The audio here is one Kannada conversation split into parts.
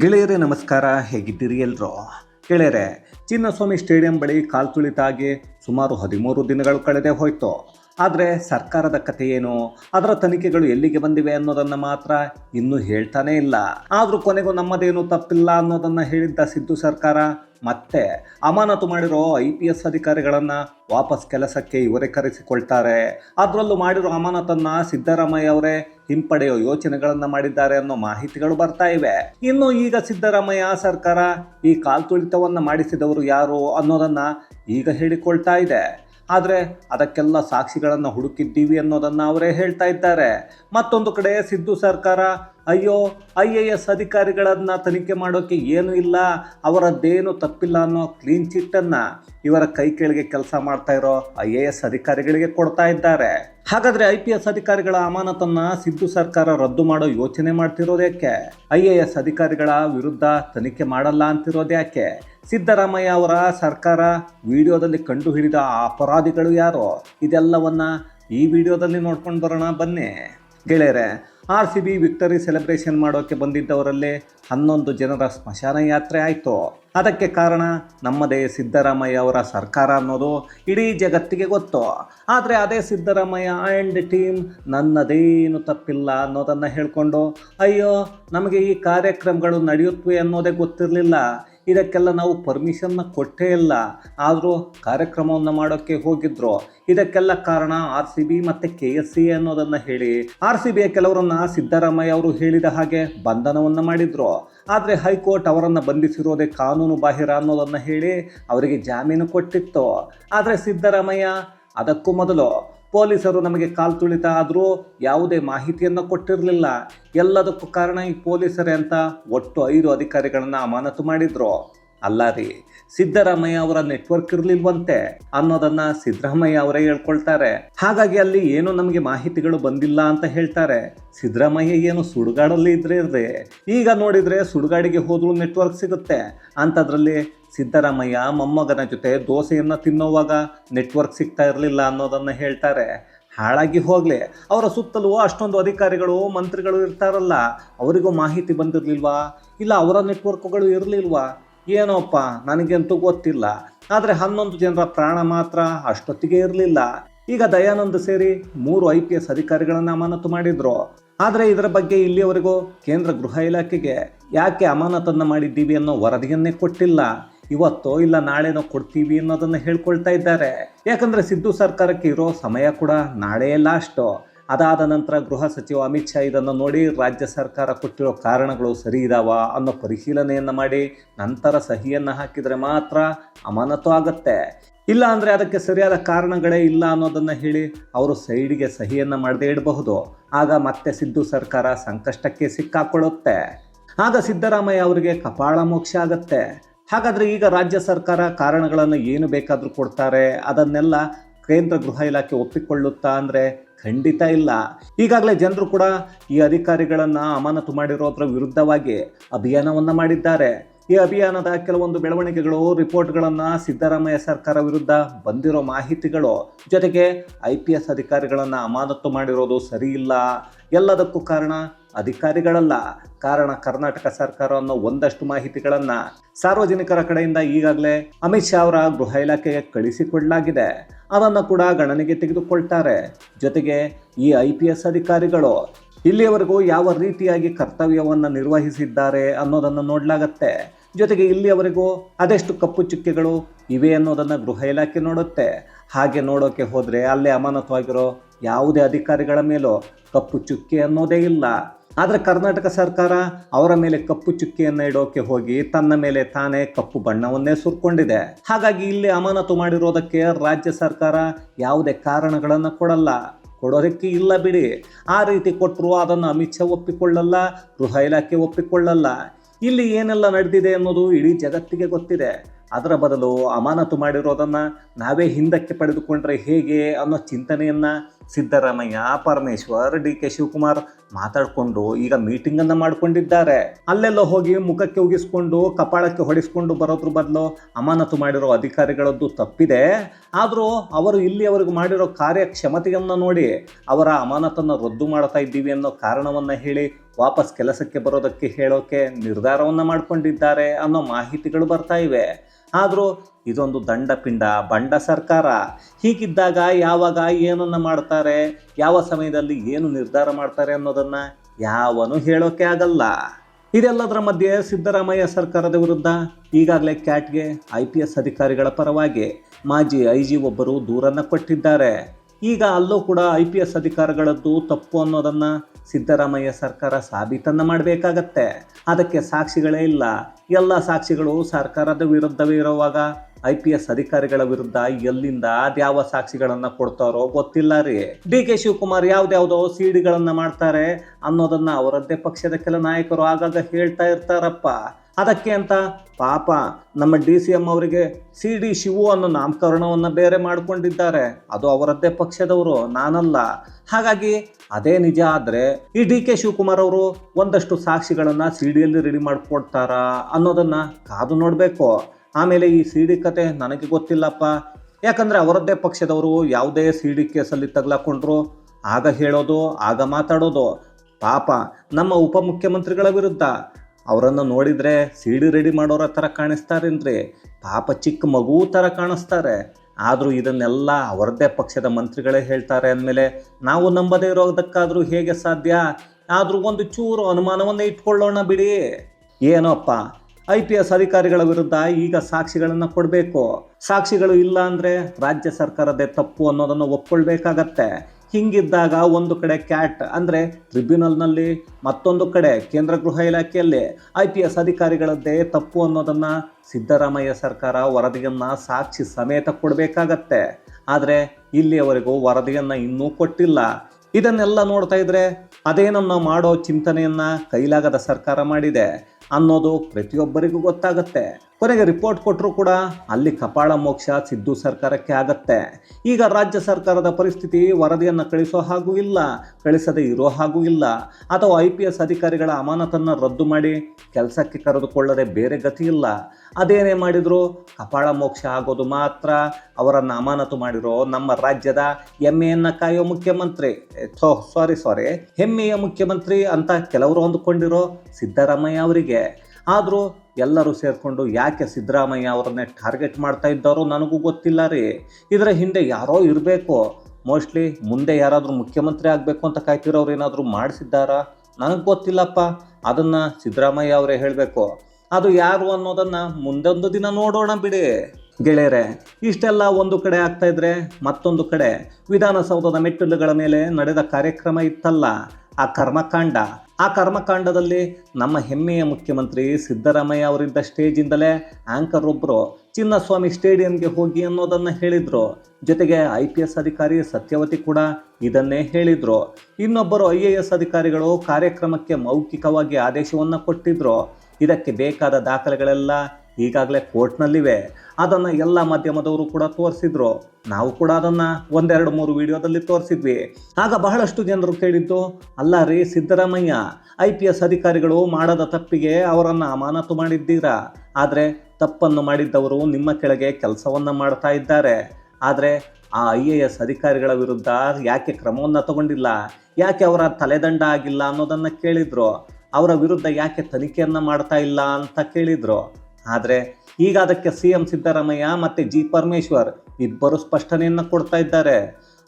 ಗೆಳೆಯರೇ, ನಮಸ್ಕಾರ. ಹೇಗಿದ್ದೀರಿ ಎಲ್ಲರೂ ಗೆಳೆಯರೆ, ಚಿನ್ನಸ್ವಾಮಿ ಸ್ಟೇಡಿಯಂ ಬಳಿ ಕಾಲ್ ತುಳಿತಾಗಿ ಸುಮಾರು ಹದಿಮೂರು ದಿನಗಳು ಕಳೆದೇ ಹೋಯಿತು. ಆದರೆ ಸರ್ಕಾರದ ಕಥೆ ಏನು? ಅದರ ತನಿಖೆಗಳು ಎಲ್ಲಿಗೆ ಬಂದಿವೆ ಅನ್ನೋದನ್ನು ಮಾತ್ರ ಇನ್ನೂ ಹೇಳ್ತಾನೇ ಇಲ್ಲ. ಆದರೂ ಕೊನೆಗೂ ನಮ್ಮದೇನು ತಪ್ಪಿಲ್ಲ ಅನ್ನೋದನ್ನು ಹೇಳಿದ್ದ ಸಿದ್ದು ಸರ್ಕಾರ. ಮತ್ತೆ ಅಮಾನತು ಮಾಡಿರೋ ಐ ಪಿ ಎಸ್ ಅಧಿಕಾರಿಗಳನ್ನು ವಾಪಸ್ ಕೆಲಸಕ್ಕೆ ಇವರೇ ಕರೆಸಿಕೊಳ್ತಾರೆ. ಅದರಲ್ಲೂ ಮಾಡಿರೋ ಅಮಾನತನ್ನು ಸಿದ್ದರಾಮಯ್ಯ ಅವರೇ ಹಿಂಪಡೆಯೋ ಯೋಚನೆಗಳನ್ನು ಮಾಡಿದ್ದಾರೆ ಅನ್ನೋ ಮಾಹಿತಿಗಳು ಬರ್ತಾ ಇವೆ. ಇನ್ನು ಈಗ ಸಿದ್ದರಾಮಯ್ಯ ಸರ್ಕಾರ ಈ ಕಾಲ್ತುಳಿತವನ್ನು ಮಾಡಿಸಿದವರು ಯಾರು ಅನ್ನೋದನ್ನು ಈಗ ಹೇಳಿಕೊಳ್ತಾ ಇದೆ. ಆದರೆ ಅದಕ್ಕೆಲ್ಲ ಸಾಕ್ಷಿಗಳನ್ನು ಹುಡುಕಿದ್ದೀವಿ ಅನ್ನೋದನ್ನು ಅವರೇ ಹೇಳ್ತಾ ಇದ್ದಾರೆ. ಮತ್ತೊಂದು ಕಡೆ ಸಿದ್ದು ಸರ್ಕಾರ, ಅಯ್ಯೋ, ಐ ಎ ಎಸ್ ಅಧಿಕಾರಿಗಳನ್ನು ತನಿಖೆ ಮಾಡೋಕ್ಕೆ ಏನೂ ಇಲ್ಲ, ಅವರದ್ದೇನು ತಪ್ಪಿಲ್ಲ ಅನ್ನೋ ಕ್ಲೀನ್ ಚಿಟ್ಟನ್ನು ಇವರ ಕೈ ಕೆಳಗೆ ಕೆಲಸ ಮಾಡ್ತಾ ಇರೋ ಐ ಎ ಎಸ್ ಅಧಿಕಾರಿಗಳಿಗೆ ಕೊಡ್ತಾ ಇದ್ದಾರೆ. ಹಾಗಾದರೆ ಐ ಪಿ ಎಸ್ ಅಧಿಕಾರಿಗಳ ಅಮಾನತನ್ನು ಸಿದ್ದು ಸರ್ಕಾರ ರದ್ದು ಮಾಡೋ ಯೋಚನೆ ಮಾಡ್ತಿರೋದು ಯಾಕೆ ಐ ಎ ಎಸ್ ಅಧಿಕಾರಿಗಳ ವಿರುದ್ಧ ತನಿಖೆ ಮಾಡಲ್ಲ ಅಂತಿರೋದು ಯಾಕೆ ಸಿದ್ದರಾಮಯ್ಯ ಅವರ ಸರ್ಕಾರ ವಿಡಿಯೋದಲ್ಲಿ ಕಂಡು ಹಿಡಿದ ಆ ಅಪರಾಧಿಗಳು ಯಾರು? ಇದೆಲ್ಲವನ್ನ ಈ ವಿಡಿಯೋದಲ್ಲಿ ನೋಡ್ಕೊಂಡು ಬರೋಣ, ಬನ್ನಿ. ಗೆಳೆಯರೆ, R C B victory celebration ಮಾಡೋಕ್ಕೆ ಬಂದಿದ್ದವರಲ್ಲೇ ಹನ್ನೊಂದು ಜನರ ಸ್ಮಶಾನ ಯಾತ್ರೆ ಆಯಿತು. ಅದಕ್ಕೆ ಕಾರಣ ನಮ್ಮದೇ ಸಿದ್ದರಾಮಯ್ಯ ಅವರ ಸರ್ಕಾರ ಅನ್ನೋದು ಇಡೀ ಜಗತ್ತಿಗೆ ಗೊತ್ತು. ಆದರೆ ಅದೇ ಸಿದ್ದರಾಮಯ್ಯ ಆ್ಯಂಡ್ ಟೀಮ್ ನನ್ನದೇನು ತಪ್ಪಿಲ್ಲ ಅನ್ನೋದನ್ನು ಹೇಳಿಕೊಂಡು, ಅಯ್ಯೋ, ನಮಗೆ ಈ ಕಾರ್ಯಕ್ರಮಗಳು ನಡೆಯುತ್ತವೆ ಅನ್ನೋದೇ ಗೊತ್ತಿರಲಿಲ್ಲ. ಇದಕ್ಕೆಲ್ಲ ನಾವು ಪರ್ಮಿಷನ್ನ ಕೊಟ್ಟೇ ಇಲ್ಲ. ಆದರೂ ಕಾರ್ಯಕ್ರಮವನ್ನು ಮಾಡೋಕ್ಕೆ ಹೋಗಿದ್ರು, ಇದಕ್ಕೆಲ್ಲ ಕಾರಣ ಆರ್ ಸಿ ಬಿ ಮತ್ತು ಕೆ ಎಸ್ ಸಿ ಅನ್ನೋದನ್ನು ಹೇಳಿ. ಆರ್ ಸಿ ಬಿಯ ಕೆಲವರನ್ನ ಸಿದ್ದರಾಮಯ್ಯ ಅವರು ಹೇಳಿದ ಹಾಗೆ ಬಂಧನವನ್ನು ಮಾಡಿದ್ರು. ಆದರೆ ಹೈಕೋರ್ಟ್ ಅವರನ್ನು ಬಂಧಿಸಿರೋದೇ ಕಾನೂನು ಬಾಹಿರ ಅನ್ನೋದನ್ನು ಹೇಳಿ ಅವರಿಗೆ ಜಾಮೀನು ಕೊಟ್ಟಿತ್ತು. ಆದರೆ ಸಿದ್ದರಾಮಯ್ಯ ಅದಕ್ಕೂ ಮೊದಲು ಪೊಲೀಸರು ನಮಗೆ ಕಾಲು ತುಳಿತ ಆದರೂ ಯಾವುದೇ ಮಾಹಿತಿಯನ್ನು ಕೊಟ್ಟಿರಲಿಲ್ಲ. ಎಲ್ಲದಕ್ಕೂ ಕಾರಣ ಈ ಪೊಲೀಸರೇ ಅಂತ ಒಟ್ಟು ಐದು ಅಧಿಕಾರಿಗಳನ್ನು ಅಮಾನತು ಮಾಡಿದ್ರು. ಅಲ್ಲ ರೀ, ಸಿದ್ದರಾಮಯ್ಯ ಅವರ ನೆಟ್ವರ್ಕ್ ಇರಲಿಲ್ವಂತೆ ಅನ್ನೋದನ್ನ ಸಿದ್ದರಾಮಯ್ಯ ಅವರೇ ಹೇಳ್ಕೊಳ್ತಾರೆ. ಹಾಗಾಗಿ ಅಲ್ಲಿ ಏನು ನಮಗೆ ಮಾಹಿತಿಗಳು ಬಂದಿಲ್ಲ ಅಂತ ಹೇಳ್ತಾರೆ. ಸಿದ್ದರಾಮಯ್ಯ ಏನು ಸುಡುಗಾಡಲ್ಲಿ ಇದ್ರೆ ಇರ್ರಿ ಈಗ ನೋಡಿದ್ರೆ ಸುಡುಗಾಡಿಗೆ ಹೋದ್ರೂ ನೆಟ್ವರ್ಕ್ ಸಿಗುತ್ತೆ. ಅಂಥದ್ರಲ್ಲಿ ಸಿದ್ದರಾಮಯ್ಯ ಮೊಮ್ಮಗನ ಜೊತೆ ದೋಸೆಯನ್ನು ತಿನ್ನೋವಾಗ ನೆಟ್ವರ್ಕ್ ಸಿಗ್ತಾ ಇರಲಿಲ್ಲ ಅನ್ನೋದನ್ನು ಹೇಳ್ತಾರೆ. ಹಾಳಾಗಿ ಹೋಗಲಿ, ಅವರ ಸುತ್ತಲೂ ಅಷ್ಟೊಂದು ಅಧಿಕಾರಿಗಳು, ಮಂತ್ರಿಗಳು ಇರ್ತಾರಲ್ಲ, ಅವರಿಗೂ ಮಾಹಿತಿ ಬಂದಿರಲಿಲ್ವಾ? ಇಲ್ಲ, ಅವರ ನೆಟ್ವರ್ಕ್ಗಳು ಇರಲಿಲ್ವಾ? ಏನೋಪ್ಪ, ನನಗಂತೂ ಗೊತ್ತಿಲ್ಲ. ಆದರೆ ಹನ್ನೊಂದು ಜನರ ಪ್ರಾಣ ಮಾತ್ರ ಅಷ್ಟೊತ್ತಿಗೆ ಇರಲಿಲ್ಲ. ಈಗ ದಯಾನಂದ್ ಸೇರಿ ಮೂರು ಐ ಪಿ ಎಸ್ ಅಧಿಕಾರಿಗಳನ್ನು ಅಮಾನತು ಮಾಡಿದ್ರು. ಆದರೆ ಇದರ ಬಗ್ಗೆ ಇಲ್ಲಿಯವರೆಗೂ ಕೇಂದ್ರ ಗೃಹ ಇಲಾಖೆಗೆ ಯಾಕೆ ಅಮಾನತನ್ನು ಮಾಡಿದ್ದೀವಿ ಅನ್ನೋ ವರದಿಯನ್ನೇ ಕೊಟ್ಟಿಲ್ಲ. ಇವತ್ತೋ ಇಲ್ಲ ನಾಳೆನೋ ಕೊಡ್ತೀವಿ ಅನ್ನೋದನ್ನು ಹೇಳ್ಕೊಳ್ತಾ ಇದ್ದಾರೆ. ಯಾಕಂದರೆ ಸಿದ್ದು ಸರ್ಕಾರಕ್ಕೆ ಇರೋ ಸಮಯ ಕೂಡ ನಾಳೆಯೇ ಲಾಸ್ಟು ಅದಾದ ನಂತರ ಗೃಹ ಸಚಿವ ಅಮಿತ್ ಶಾ ಇದನ್ನು ನೋಡಿ ರಾಜ್ಯ ಸರ್ಕಾರ ಕೊಟ್ಟಿರೋ ಕಾರಣಗಳು ಸರಿ ಇದಾವ ಅನ್ನೋ ಪರಿಶೀಲನೆಯನ್ನು ಮಾಡಿ ನಂತರ ಸಹಿಯನ್ನು ಹಾಕಿದರೆ ಮಾತ್ರ ಅಮಾನತು ಆಗುತ್ತೆ. ಇಲ್ಲ ಅಂದರೆ ಅದಕ್ಕೆ ಸರಿಯಾದ ಕಾರಣಗಳೇ ಇಲ್ಲ ಅನ್ನೋದನ್ನು ಹೇಳಿ ಅವರು ಸೈಡಿಗೆ ಸಹಿಯನ್ನು ಮಾಡದೇ ಇಡಬಹುದು. ಆಗ ಮತ್ತೆ ಸಿದ್ದು ಸರ್ಕಾರ ಸಂಕಷ್ಟಕ್ಕೆ ಸಿಕ್ಕಾಕೊಳ್ಳುತ್ತೆ ಆಗ ಸಿದ್ದರಾಮಯ್ಯ ಅವರಿಗೆ ಕಪಾಳ ಮೋಕ್ಷ ಆಗತ್ತೆ. ಹಾಗಾದರೆ ಈಗ ರಾಜ್ಯ ಸರ್ಕಾರ ಕಾರಣಗಳನ್ನು ಏನು ಬೇಕಾದರೂ ಕೊಡ್ತಾರೆ, ಅದನ್ನೆಲ್ಲ ಕೇಂದ್ರ ಗೃಹ ಇಲಾಖೆ ಒಪ್ಪಿಕೊಳ್ಳುತ್ತಾ ಅಂದರೆ ಖಂಡಿತ ಇಲ್ಲ. ಈಗಾಗಲೇ ಜನರು ಕೂಡ ಈ ಅಧಿಕಾರಿಗಳನ್ನು ಅಮಾನತು ಮಾಡಿರೋದ್ರ ವಿರುದ್ಧವಾಗಿ ಅಭಿಯಾನವನ್ನು ಮಾಡಿದ್ದಾರೆ. ಈ ಅಭಿಯಾನದ ಕೆಲವೊಂದು ಬೆಳವಣಿಗೆಗಳು, ರಿಪೋರ್ಟ್ಗಳನ್ನು ಸಿದ್ದರಾಮಯ್ಯ ಸರ್ಕಾರ ವಿರುದ್ಧ ಬಂದಿರೋ ಮಾಹಿತಿಗಳು, ಜೊತೆಗೆ ಐ ಪಿ ಎಸ್ ಅಧಿಕಾರಿಗಳನ್ನು ಅಮಾನತು ಮಾಡಿರೋದು ಸರಿಯಿಲ್ಲ. ಎಲ್ಲದಕ್ಕೂ ಕಾರಣ ಅಧಿಕಾರಿಗಳಲ್ಲ. ಕಾರಣ ಕರ್ನಾಟಕ ಸರ್ಕಾರ ಅನ್ನೋ ಒಂದಷ್ಟು ಮಾಹಿತಿಗಳನ್ನು ಸಾರ್ವಜನಿಕರ ಕಡೆಯಿಂದ ಈಗಾಗಲೇ ಅಮಿತ್ ಶಾ ಅವರ ಗೃಹ ಇಲಾಖೆಗೆ ಕಳಿಸಿಕೊಡಲಾಗಿದೆ ಅದನ್ನು ಕೂಡ ಗಣನೆಗೆ ತೆಗೆದುಕೊಳ್ತಾರೆ. ಜೊತೆಗೆ ಈ ಐ ಪಿ ಎಸ್ ಅಧಿಕಾರಿಗಳು ಇಲ್ಲಿಯವರೆಗೂ ಯಾವ ರೀತಿಯಾಗಿ ಕರ್ತವ್ಯವನ್ನು ನಿರ್ವಹಿಸಿದ್ದಾರೆ ಅನ್ನೋದನ್ನು ನೋಡಲಾಗತ್ತೆ. ಜೊತೆಗೆ ಇಲ್ಲಿಯವರೆಗೂ ಅದೆಷ್ಟು ಕಪ್ಪು ಚುಕ್ಕೆಗಳು ಇವೆ ಅನ್ನೋದನ್ನು ಗೃಹ ಇಲಾಖೆ ನೋಡುತ್ತೆ. ಹಾಗೆ ನೋಡೋಕೆ ಹೋದರೆ ಅಲ್ಲೇ ಅಮಾನತವಾಗಿರೋ ಯಾವುದೇ ಅಧಿಕಾರಿಗಳ ಮೇಲೂ ಕಪ್ಪು ಚುಕ್ಕೆ ಅನ್ನೋದೇ ಇಲ್ಲ. ಆದರೆ ಕರ್ನಾಟಕ ಸರ್ಕಾರ ಅವರ ಮೇಲೆ ಕಪ್ಪು ಚುಕ್ಕಿಯನ್ನು ಇಡೋಕೆ ಹೋಗಿ ತನ್ನ ಮೇಲೆ ತಾನೇ ಕಪ್ಪು ಬಣ್ಣವನ್ನೇ ಸುರ್ಕೊಂಡಿದೆ. ಹಾಗಾಗಿ ಇಲ್ಲಿ ಅಮಾನತು ಮಾಡಿರೋದಕ್ಕೆ ರಾಜ್ಯ ಸರ್ಕಾರ ಯಾವುದೇ ಕಾರಣಗಳನ್ನು ಕೊಡಲ್ಲ. ಕೊಡೋದಕ್ಕೆ ಇಲ್ಲ ಬಿಡಿ. ಆ ರೀತಿ ಕೊಟ್ಟರು ಅದನ್ನು ಅಮಿತ್ ಶಾ ಒಪ್ಪಿಕೊಳ್ಳಲ್ಲ, ಗೃಹ ಇಲಾಖೆ ಒಪ್ಪಿಕೊಳ್ಳಲ್ಲ. ಇಲ್ಲಿ ಏನೆಲ್ಲ ನಡೆದಿದೆ ಅನ್ನೋದು ಇಡೀ ಜಗತ್ತಿಗೆ ಗೊತ್ತಿದೆ. ಅದರ ಬದಲು ಅಮಾನತು ಮಾಡಿರೋದನ್ನು ನಾವೇ ಹಿಂದಕ್ಕೆ ಪಡೆದುಕೊಂಡ್ರೆ ಹೇಗೆ ಅನ್ನೋ ಚಿಂತನೆಯನ್ನು ಸಿದ್ದರಾಮಯ್ಯ, ಪರಮೇಶ್ವರ್ ಡಿ ಕೆ ಶಿವಕುಮಾರ್ ಮಾತಾಡಿಕೊಂಡು ಈಗ ಮೀಟಿಂಗ್ ಅನ್ನ ಮಾಡ್ಕೊಂಡಿದ್ದಾರೆ. ಅಲ್ಲೆಲ್ಲ ಹೋಗಿ ಮುಖಕ್ಕೆ ಉಗಿಸ್ಕೊಂಡು, ಕಪಾಳಕ್ಕೆ ಹೊಡಿಸ್ಕೊಂಡು ಬರೋದ್ರ ಬದಲು ಅಮಾನತು ಮಾಡಿರೋ ಅಧಿಕಾರಿಗಳದ್ದು ತಪ್ಪಿದೆ. ಆದರೂ ಅವರು ಇಲ್ಲಿಯವರೆಗೂ ಮಾಡಿರೋ ಕಾರ್ಯಕ್ಷಮತೆಯನ್ನು ನೋಡಿ ಅವರ ಅಮಾನತನ್ನು ರದ್ದು ಮಾಡ್ತಾ ಇದ್ದೀವಿ ಅನ್ನೋ ಕಾರಣವನ್ನ ಹೇಳಿ ವಾಪಸ್ ಕೆಲಸಕ್ಕೆ ಬರೋದಕ್ಕೆ ಹೇಳೋಕೆ ನಿರ್ಧಾರವನ್ನ ಮಾಡ್ಕೊಂಡಿದ್ದಾರೆ ಅನ್ನೋ ಮಾಹಿತಿಗಳು ಬರ್ತಾ ಇವೆ. ಆದರೂ ಇದೊಂದು ದಂಡಪಿಂಡ, ಬಂಡ ಸರ್ಕಾರ. ಹೀಗಿದ್ದಾಗ ಯಾವಾಗ ಏನನ್ನು ಮಾಡ್ತಾರೆ? ಯಾವ ಸಮಯದಲ್ಲಿ ಏನು ನಿರ್ಧಾರ ಮಾಡ್ತಾರೆ ಅನ್ನೋದನ್ನು ಯಾವನು ಹೇಳೋಕೆ ಆಗಲ್ಲ. ಇದೆಲ್ಲದರ ಮಧ್ಯೆ ಸಿದ್ದರಾಮಯ್ಯ ಸರ್ಕಾರದ ವಿರುದ್ಧ ಈಗಾಗಲೇ ಕ್ಯಾಟ್ಗೆ ಐ ಪಿ ಎಸ್ ಅಧಿಕಾರಿಗಳ ಪರವಾಗಿ ಮಾಜಿ ಐ ಜಿ ಒಬ್ಬರು ದೂರನ್ನು ಕೊಟ್ಟಿದ್ದಾರೆ. ಈಗ ಅಲ್ಲೂ ಕೂಡ ಐ ಪಿ ಎಸ್ ಅಧಿಕಾರಿಗಳದ್ದು ತಪ್ಪು ಅನ್ನೋದನ್ನು ಸಿದ್ದರಾಮಯ್ಯ ಸರ್ಕಾರ ಸಾಬೀತನ್ನು ಮಾಡಬೇಕಾಗತ್ತೆ. ಅದಕ್ಕೆ ಸಾಕ್ಷಿಗಳೇ ಇಲ್ಲ. ಎಲ್ಲ ಸಾಕ್ಷಿಗಳು ಸರ್ಕಾರದ ವಿರುದ್ಧವೇ ಇರುವಾಗ ಐ ಪಿ ಎಸ್ ಅಧಿಕಾರಿಗಳ ವಿರುದ್ಧ ಎಲ್ಲಿಂದ ಅದ್ಯಾವ ಸಾಕ್ಷಿಗಳನ್ನ ಕೊಡ್ತಾರೋ ಗೊತ್ತಿಲ್ಲ ರೀ. ಡಿ ಕೆ ಶಿವಕುಮಾರ್ ಯಾವ್ದ್ಯಾವ್ದೋ ಸಿಡಿಗಳನ್ನ ಮಾಡ್ತಾರೆ ಅನ್ನೋದನ್ನ ಅವರದ್ದೇ ಪಕ್ಷದ ಕೆಲ ನಾಯಕರು ಆಗಾಗ ಹೇಳ್ತಾ ಇರ್ತಾರಪ್ಪ. ಅದಕ್ಕೆ ಅಂತ ಪಾಪ ನಮ್ಮ ಡಿ ಸಿ ಎಂ ಅವರಿಗೆ ಸಿ ಡಿ ಶಿವು ಅನ್ನೋ ನಾಮಕರಣವನ್ನು ಬೇರೆ ಮಾಡಿಕೊಂಡಿದ್ದಾರೆ. ಅದು ಅವರದ್ದೇ ಪಕ್ಷದವರು, ನಾನಲ್ಲ. ಹಾಗಾಗಿ ಅದೇ ನಿಜ ಆದರೆ ಈ ಡಿ ಕೆ ಶಿವಕುಮಾರ್ ಅವರು ಒಂದಷ್ಟು ಸಾಕ್ಷಿಗಳನ್ನು ಸಿ ಡಿಯಲ್ಲಿ ರೆಡಿ ಮಾಡ್ಕೊಡ್ತಾರಾ ಅನ್ನೋದನ್ನು ಕಾದು ನೋಡಬೇಕು. ಆಮೇಲೆ ಈ ಸಿ ಡಿ ಕತೆ ನನಗೆ ಗೊತ್ತಿಲ್ಲಪ್ಪ. ಯಾಕಂದರೆ ಅವರದ್ದೇ ಪಕ್ಷದವರು ಯಾವುದೇ ಸಿ ಡಿ ಕೇಸಲ್ಲಿ ತಗ್ಲಾಕೊಂಡ್ರು. ಆಗ ಹೇಳೋದು, ಆಗ ಮಾತಾಡೋದು. ಪಾಪ ನಮ್ಮ ಉಪಮುಖ್ಯಮಂತ್ರಿಗಳ ವಿರುದ್ಧ ಅವರನ್ನು ನೋಡಿದರೆ ಸಿ ಡಿ ರೆಡಿ ಮಾಡೋರ ಥರ ಕಾಣಿಸ್ತಾರೇನ್ರಿ. ಪಾಪ ಚಿಕ್ಕ ಮಗು ಥರ ಕಾಣಿಸ್ತಾರೆ. ಆದರೂ ಇದನ್ನೆಲ್ಲ ಅವರದ್ದೇ ಪಕ್ಷದ ಮಂತ್ರಿಗಳೇ ಹೇಳ್ತಾರೆ ಅಂದಮೇಲೆ ನಾವು ನಂಬದೇ ಇರೋದಕ್ಕಾದರೂ ಹೇಗೆ ಸಾಧ್ಯ? ಆದರೂ ಒಂದು ಚೂರು ಅನುಮಾನವನ್ನೇ ಇಟ್ಕೊಳ್ಳೋಣ ಬಿಡಿ. ಏನೋಪ್ಪ, ಐ ಪಿ ಎಸ್ ಅಧಿಕಾರಿಗಳ ವಿರುದ್ಧ ಈಗ ಸಾಕ್ಷಿಗಳನ್ನು ಕೊಡಬೇಕು. ಸಾಕ್ಷಿಗಳು ಇಲ್ಲ ಅಂದರೆ ರಾಜ್ಯ ಸರ್ಕಾರದೇ ತಪ್ಪು ಅನ್ನೋದನ್ನು ಒಪ್ಕೊಳ್ಬೇಕಾಗತ್ತೆ. ಹಿಂಗಿದ್ದಾಗ ಒಂದು ಕಡೆ ಕ್ಯಾಟ್ ಅಂದರೆ ಟ್ರಿಬ್ಯುನಲ್ನಲ್ಲಿ ಮತ್ತೊಂದು ಕಡೆ ಕೇಂದ್ರ ಗೃಹ ಇಲಾಖೆಯಲ್ಲಿ ಐ ಪಿ ಎಸ್ ಅಧಿಕಾರಿಗಳದ್ದೇ ತಪ್ಪು ಅನ್ನೋದನ್ನು ಸಿದ್ದರಾಮಯ್ಯ ಸರ್ಕಾರ ವರದಿಯನ್ನು ಸಾಕ್ಷಿ ಸಮೇತ ಕೊಡಬೇಕಾಗತ್ತೆ. ಆದರೆ ಇಲ್ಲಿಯವರೆಗೂ ವರದಿಯನ್ನು ಇನ್ನೂ ಕೊಟ್ಟಿಲ್ಲ. ಇದನ್ನೆಲ್ಲ ನೋಡ್ತಾ ಇದ್ರೆ ಅದೇನನ್ನ ಮಾಡೋ ಚಿಂತನೆಯನ್ನು ಕೈಲಾಗದ ಸರ್ಕಾರ ಮಾಡಿದೆ ಅನ್ನೋದು ಪ್ರತಿಯೊಬ್ಬರಿಗೂ ಗೊತ್ತಾಗತ್ತೆ. ಕೊನೆಗೆ ರಿಪೋರ್ಟ್ ಕೊಟ್ಟರು ಕೂಡ ಅಲ್ಲಿ ಕಪಾಳ ಮೋಕ್ಷ ಸಿದ್ದು ಸರ್ಕಾರಕ್ಕೆ ಆಗತ್ತೆ. ಈಗ ರಾಜ್ಯ ಸರ್ಕಾರದ ಪರಿಸ್ಥಿತಿ ವರದಿಯನ್ನು ಕಳಿಸೋ ಹಾಗೂ ಇಲ್ಲ, ಕಳಿಸದೇ ಇರೋ ಹಾಗೂ ಇಲ್ಲ. ಅಥವಾ ಐ ಪಿ ಎಸ್ ಅಧಿಕಾರಿಗಳ ಅಮಾನತನ್ನು ರದ್ದು ಮಾಡಿ ಕೆಲಸಕ್ಕೆ ಕರೆದುಕೊಳ್ಳದೆ ಬೇರೆ ಗತಿ ಇಲ್ಲ. ಅದೇನೇ ಮಾಡಿದ್ರು ಕಪಾಳ ಮೋಕ್ಷ ಆಗೋದು ಮಾತ್ರ ಅವರನ್ನು ಅಮಾನತು ಮಾಡಿರೋ ನಮ್ಮ ರಾಜ್ಯದ ಹೆಮ್ಮೆಯನ್ನು ಕಾಯೋ ಮುಖ್ಯಮಂತ್ರಿ. ಸಾರಿ ಸಾರಿ ಹೆಮ್ಮೆಯ ಮುಖ್ಯಮಂತ್ರಿ ಅಂತ ಕೆಲವರು ಅಂದುಕೊಂಡಿರೋ ಸಿದ್ದರಾಮಯ್ಯ ಅವರಿಗೆ. ಆದರೂ ಎಲ್ಲರೂ ಸೇರಿಕೊಂಡು ಯಾಕೆ ಸಿದ್ದರಾಮಯ್ಯ ಅವರನ್ನೇ ಟಾರ್ಗೆಟ್ ಮಾಡ್ತಾ ಇದ್ದಾರೋ ನನಗೂ ಗೊತ್ತಿಲ್ಲ ರೀ. ಇದರ ಹಿಂದೆ ಯಾರೋ ಇರಬೇಕು. ಮೋಸ್ಟ್ಲಿ ಮುಂದೆ ಯಾರಾದರೂ ಮುಖ್ಯಮಂತ್ರಿ ಆಗಬೇಕು ಅಂತ ಕಾಯ್ತಿರೋರು ಏನಾದರೂ ಮಾಡಿಸಿದ್ದಾರಾ? ನನಗೆ ಗೊತ್ತಿಲ್ಲಪ್ಪ. ಅದನ್ನು ಸಿದ್ದರಾಮಯ್ಯ ಅವರೇ ಹೇಳಬೇಕು. ಅದು ಯಾರು ಅನ್ನೋದನ್ನು ಮುಂದೊಂದು ದಿನ ನೋಡೋಣ ಬಿಡಿ. ಗೆಳೆಯರೆ, ಇಷ್ಟೆಲ್ಲ ಒಂದು ಕಡೆ ಆಗ್ತಾ ಇದ್ರೆ ಮತ್ತೊಂದು ಕಡೆ ವಿಧಾನಸೌಧದ ಮೆಟ್ಟಿಲುಗಳ ಮೇಲೆ ನಡೆದ ಕಾರ್ಯಕ್ರಮ ಇತ್ತಲ್ಲ, ಆ ಕರ್ಮಕಾಂಡ. ಆ ಕರ್ಮಕಾಂಡದಲ್ಲಿ ನಮ್ಮ ಹೆಮ್ಮೆಯ ಮುಖ್ಯಮಂತ್ರಿ ಸಿದ್ದರಾಮಯ್ಯ ಅವರಿದ್ದ ಸ್ಟೇಜಿಂದಲೇ ಆಂಕರ್ ಒಬ್ಬರು ಚಿನ್ನಸ್ವಾಮಿ ಸ್ಟೇಡಿಯಂಗೆ ಹೋಗಿ ಅನ್ನೋದನ್ನು ಹೇಳಿದರು. ಜೊತೆಗೆ ಐ ಪಿ ಎಸ್ ಅಧಿಕಾರಿ ಸತ್ಯವತಿ ಕೂಡ ಇದನ್ನೇ ಹೇಳಿದರು. ಇನ್ನೊಬ್ಬರು ಐ ಎ ಎಸ್ ಅಧಿಕಾರಿಗಳು ಕಾರ್ಯಕ್ರಮಕ್ಕೆ ಮೌಖಿಕವಾಗಿ ಆದೇಶವನ್ನು ಕೊಟ್ಟಿದ್ರು. ಇದಕ್ಕೆ ಬೇಕಾದ ದಾಖಲೆಗಳೆಲ್ಲ ಈಗಾಗಲೇ ಕೋರ್ಟ್ನಲ್ಲಿವೆ. ಅದನ್ನು ಎಲ್ಲ ಮಾಧ್ಯಮದವರು ಕೂಡ ತೋರಿಸಿದ್ರು. ನಾವು ಕೂಡ ಅದನ್ನು ಒಂದೆರಡು ಮೂರು ವಿಡಿಯೋದಲ್ಲಿ ತೋರಿಸಿದ್ವಿ. ಆಗ ಬಹಳಷ್ಟು ಜನರು ಕೇಳಿದ್ದು, ಅಲ್ಲ ರೀ ಸಿದ್ದರಾಮಯ್ಯ, ಐ ಪಿ ಎಸ್ ಅಧಿಕಾರಿಗಳು ಮಾಡದ ತಪ್ಪಿಗೆ ಅವರನ್ನು ಅಮಾನತು ಮಾಡಿದ್ದೀರಾ? ಆದರೆ ತಪ್ಪನ್ನು ಮಾಡಿದ್ದವರು ನಿಮ್ಮ ಕೆಳಗೆ ಕೆಲಸವನ್ನು ಮಾಡ್ತಾ ಇದ್ದಾರೆ. ಆದರೆ ಆ ಐ ಎ ಎಸ್ ಅಧಿಕಾರಿಗಳ ವಿರುದ್ಧ ಯಾಕೆ ಕ್ರಮವನ್ನು ತಗೊಂಡಿಲ್ಲ? ಯಾಕೆ ಅವರ ತಲೆದಂಡ ಆಗಿಲ್ಲ ಅನ್ನೋದನ್ನು ಕೇಳಿದ್ರು? ಅವರ ವಿರುದ್ಧ ಯಾಕೆ ತನಿಖೆಯನ್ನು ಮಾಡ್ತಾ ಇಲ್ಲ ಅಂತ ಕೇಳಿದ್ರು? ಆದರೆ ಈಗ ಅದಕ್ಕೆ ಸಿ ಎಂ ಸಿದ್ದರಾಮಯ್ಯ ಮತ್ತು ಜಿ ಪರಮೇಶ್ವರ್ ಇಬ್ಬರು ಸ್ಪಷ್ಟನೆಯನ್ನು ಕೊಡ್ತಾ ಇದ್ದಾರೆ.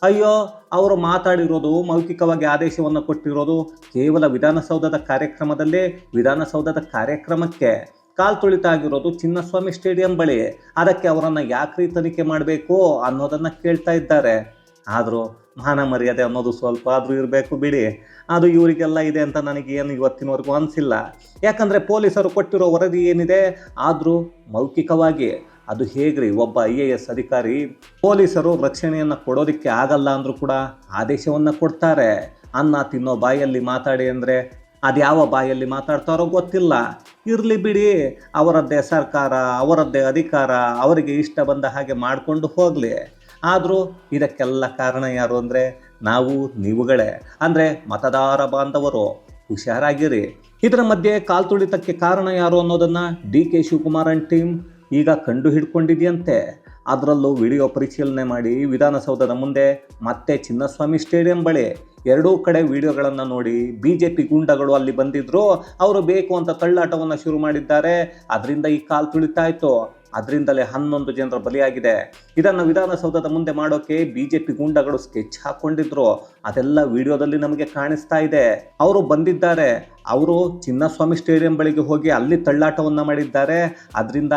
ಅಯ್ಯೋ, ಅವರು ಮಾತಾಡಿರೋದು, ಮೌಖಿಕವಾಗಿ ಆದೇಶವನ್ನು ಕೊಟ್ಟಿರೋದು ಕೇವಲ ವಿಧಾನಸೌಧದ ಕಾರ್ಯಕ್ರಮದಲ್ಲೇ, ವಿಧಾನಸೌಧದ ಕಾರ್ಯಕ್ರಮಕ್ಕೆ. ಕಾಲ್ ತುಳಿತ ಆಗಿರೋದು ಚಿನ್ನಸ್ವಾಮಿ ಸ್ಟೇಡಿಯಂ ಬಳಿ. ಅದಕ್ಕೆ ಅವರನ್ನು ಯಾಕ್ರಿ ತನಿಖೆ ಮಾಡಬೇಕು ಅನ್ನೋದನ್ನು ಕೇಳ್ತಾ ಇದ್ದಾರೆ. ಆದರೂ ಮಾನ ಮರ್ಯಾದೆ ಅನ್ನೋದು ಸ್ವಲ್ಪ ಆದರೂ ಇರಬೇಕು ಬಿಡಿ. ಅದು ಇವರಿಗೆಲ್ಲ ಇದೆ ಅಂತ ನನಗೆ ಏನು ಇವತ್ತಿನವರೆಗೂ ಅನಿಸಿಲ್ಲ. ಯಾಕಂದರೆ ಪೊಲೀಸರು ಕೊಟ್ಟಿರೋ ವರದಿ ಏನಿದೆ? ಆದರೂ ಮೌಖಿಕವಾಗಿ ಅದು ಹೇಗ್ರಿ? ಒಬ್ಬ ಐ ಎ ಎಸ್ ಅಧಿಕಾರಿ ಪೊಲೀಸರು ರಕ್ಷಣೆಯನ್ನು ಕೊಡೋದಕ್ಕೆ ಆಗಲ್ಲ ಅಂದರೂ ಕೂಡ ಆದೇಶವನ್ನು ಕೊಡ್ತಾರೆ. ಅನ್ನ ತಿನ್ನೋ ಬಾಯಲ್ಲಿ ಮಾತಾಡಿ ಅಂದರೆ ಅದು ಯಾವ ಬಾಯಲ್ಲಿ ಮಾತಾಡ್ತಾರೋ ಗೊತ್ತಿಲ್ಲ. ಇರಲಿ ಬಿಡಿ. ಅವರದ್ದೇ ಸರ್ಕಾರ, ಅವರದ್ದೇ ಅಧಿಕಾರ, ಅವರಿಗೆ ಇಷ್ಟ ಬಂದ ಹಾಗೆ ಮಾಡಿಕೊಂಡು ಹೋಗಲಿ. ಆದರೂ ಇದಕ್ಕೆಲ್ಲ ಕಾರಣ ಯಾರು ಅಂದರೆ ನಾವು, ನೀವುಗಳೇ. ಅಂದರೆ ಮತದಾರ ಬಾಂಧವರು, ಹುಷಾರಾಗಿರಿ. ಇದರ ಮಧ್ಯೆ ಕಾಲ್ ತುಳಿತಕ್ಕೆ ಕಾರಣ ಯಾರು ಅನ್ನೋದನ್ನು ಡಿ ಕೆ ಶಿವಕುಮಾರನ್ ಟೀಮ್ ಈಗ ಕಂಡು ಹಿಡ್ಕೊಂಡಿದೆಯಂತೆ ಅದರಲ್ಲೂ ವಿಡಿಯೋ ಪರಿಶೀಲನೆ ಮಾಡಿ ವಿಧಾನಸೌಧದ ಮುಂದೆ ಮತ್ತೆ ಚಿನ್ನಸ್ವಾಮಿ ಸ್ಟೇಡಿಯಂ ಬಳಿ ಎರಡೂ ಕಡೆ ವಿಡಿಯೋಗಳನ್ನು ನೋಡಿ ಬಿ ಜೆ ಪಿ ಗೂಂಡಗಳು ಅಲ್ಲಿ ಬಂದಿದ್ರು, ಅವರು ಬೇಕು ಅಂತ ತಳ್ಳಾಟವನ್ನು ಶುರು ಮಾಡಿದ್ದಾರೆ. ಅದರಿಂದ ಈ ಕಾಲ್ ತುಳಿತಾಯ್ತು. ಅದರಿಂದಲೇ ಹನ್ನೊಂದು ಜನರ ಬಲಿಯಾಗಿದೆ. ಇದನ್ನು ವಿಧಾನಸೌಧದ ಮುಂದೆ ಮಾಡೋಕೆ ಬಿಜೆಪಿ ಗುಂಡಗಳು ಸ್ಕೆಚ್ ಹಾಕೊಂಡಿದ್ರು. ಅದೆಲ್ಲ ವಿಡಿಯೋದಲ್ಲಿ ನಮಗೆ ಕಾಣಿಸ್ತಾ ಇದೆ. ಅವರು ಬಂದಿದ್ದಾರೆ. ಅವರು ಚಿನ್ನಸ್ವಾಮಿ ಸ್ಟೇಡಿಯಂ ಬಳಿಗೆ ಹೋಗಿ ಅಲ್ಲಿ ತಳ್ಳಾಟವನ್ನು ಮಾಡಿದ್ದಾರೆ. ಅದರಿಂದ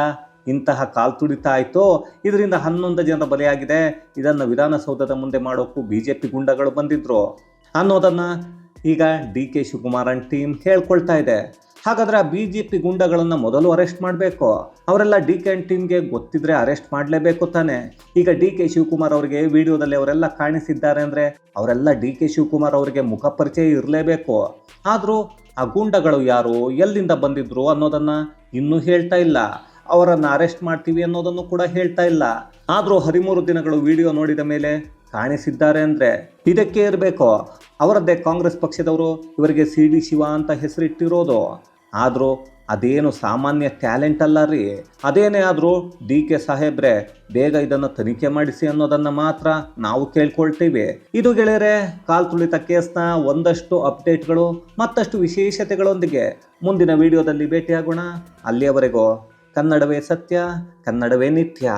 ಇಂತಹ ಕಾಲ್ ತುಡಿತಾ ಆಯಿತು. ಇದರಿಂದ ಹನ್ನೊಂದು ಜನರ ಬಲಿಯಾಗಿದೆ. ಇದನ್ನು ವಿಧಾನಸೌಧದ ಮುಂದೆ ಮಾಡೋಕ್ಕೂ ಬಿ ಜೆ ಪಿ ಗುಂಡಗಳು ಬಂದಿದ್ರು. ಅನ್ನೋದನ್ನು ಈಗ ಡಿ ಕೆ ಶಿವಕುಮಾರನ್ ಟೀಮ್ ಹೇಳ್ಕೊಳ್ತಾ ಇದೆ. ಹಾಗಾದ್ರೆ ಬಿ ಜೆ ಪಿ ಗುಂಡಗಳನ್ನು ಮೊದಲು ಅರೆಸ್ಟ್ ಮಾಡಬೇಕು. ಅವರೆಲ್ಲ ಡಿ ಕೆ ಟೀಮ್ಗೆ ಗೊತ್ತಿದ್ರೆ ಅರೆಸ್ಟ್ ಮಾಡಲೇಬೇಕು ತಾನೆ. ಈಗ ಡಿ ಕೆ ಶಿವಕುಮಾರ್ ಅವರಿಗೆ ವಿಡಿಯೋದಲ್ಲಿ ಅವರೆಲ್ಲ ಕಾಣಿಸಿದ್ದಾರೆ ಅಂದರೆ ಅವರೆಲ್ಲ ಡಿ ಕೆ ಶಿವಕುಮಾರ್ ಅವರಿಗೆ ಮುಖ ಪರಿಚಯ ಇರಲೇಬೇಕು. ಆದರೂ ಆ ಗೂಂಡಗಳು ಯಾರು, ಎಲ್ಲಿಂದ ಬಂದಿದ್ರು ಅನ್ನೋದನ್ನು ಇನ್ನೂ ಹೇಳ್ತಾ ಇಲ್ಲ. ಅವರನ್ನು ಅರೆಸ್ಟ್ ಮಾಡ್ತೀವಿ ಅನ್ನೋದನ್ನು ಕೂಡ ಹೇಳ್ತಾ ಇಲ್ಲ. ಆದರೂ ಹದಿಮೂರು ದಿನಗಳು ವಿಡಿಯೋ ನೋಡಿದ ಮೇಲೆ ಕಾಣಿಸಿದ್ದಾರೆ ಅಂದರೆ ಇದಕ್ಕೆ ಇರಬೇಕು ಅವರದ್ದೇ ಕಾಂಗ್ರೆಸ್ ಪಕ್ಷದವರು ಇವರಿಗೆ ಸಿ ಡಿ ಶಿವ ಅಂತ ಹೆಸರಿಟ್ಟಿರೋದು. ಆದರೂ ಅದೇನು ಸಾಮಾನ್ಯ ಟ್ಯಾಲೆಂಟ್ ಅಲ್ಲ ರೀ. ಅದೇನೇ ಆದರೂ ಡಿ ಕೆ ಸಾಹೇಬ್ರೆ, ಬೇಗ ಇದನ್ನು ತನಿಖೆ ಮಾಡಿಸಿ ಅನ್ನೋದನ್ನು ಮಾತ್ರ ನಾವು ಕೇಳ್ಕೊಳ್ತೀವಿ. ಇದು ಗೆಳೆಯರೆ, ಕಾಲ್ ತುಳಿತ ಕೇಸ್ನ ಒಂದಷ್ಟು ಅಪ್ಡೇಟ್ಗಳು ಮತ್ತಷ್ಟು ವಿಶೇಷತೆಗಳೊಂದಿಗೆ ಮುಂದಿನ ವಿಡಿಯೋದಲ್ಲಿ ಭೇಟಿಯಾಗೋಣ. ಅಲ್ಲಿಯವರೆಗೂ ಕನ್ನಡವೇ ಸತ್ಯ, ಕನ್ನಡವೇ ನಿತ್ಯ.